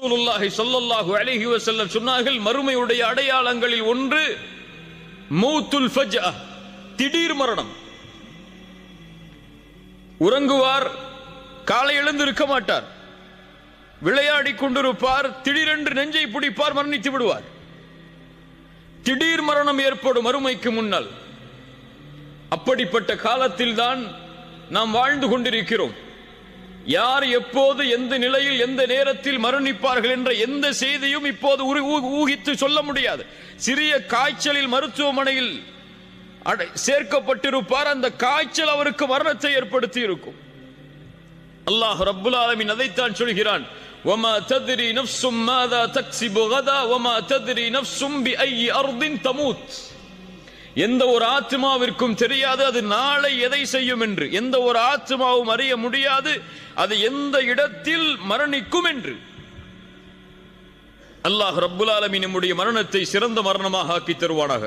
ரசூலுல்லாஹி ஸல்லல்லாஹு அலைஹி வஸல்லம் சொன்னார்கள் மறுமையுடைய அடையாளங்களில் ஒன்று மௌத்துல் ஃபஜ்அ திடீர் மரணம். உறங்குவார் காலை எழுந்து இருக்க மாட்டார். விளையாடி கொண்டிருப்பார் திடீரென்று நெஞ்சை பிடிப்பார் மரணித்து விடுவார். திடீர் மரணம் ஏற்படும் மறுமைக்கு முன்னால். அப்படிப்பட்ட காலத்தில் தான் நாம் வாழ்ந்து கொண்டிருக்கிறோம். யார் எப்போது எந்த நிலையில் எந்த நேரத்தில் மரணிப்பார்கள் என்ற எந்த செய்தியும் இப்போது உரு- ஊ- ஊகித்து சொல்ல முடியாது சிறிய காய்ச்சலில் மருத்துவமனையில் அடை- சேர்க்கப்பட்டிருப்பார் அந்த காய்ச்சல் அவருக்கு மரணத்தை ஏற்படுத்தி இருக்கும் அல்லாஹ் ரப்புல் ஆலமீன் அதைத்தான் சொல்கிறான் وما تدري نفس ماذا تكسب غدا وما تدري نفس بأي أرض تموت எந்த ஒரு ஆத்மாவிற்கும் தெரியாது அது நாளை எதை செய்யும் என்று எந்த ஒரு ஆத்மாவும் அறிய முடியாது அது எந்த இடத்தில் மரணிக்கும் என்று அல்லாஹ் ரப்புல் ஆலமீன் நம்முடைய மரணத்தை சிறந்த மரணமாக ஆக்கி தருவானாக.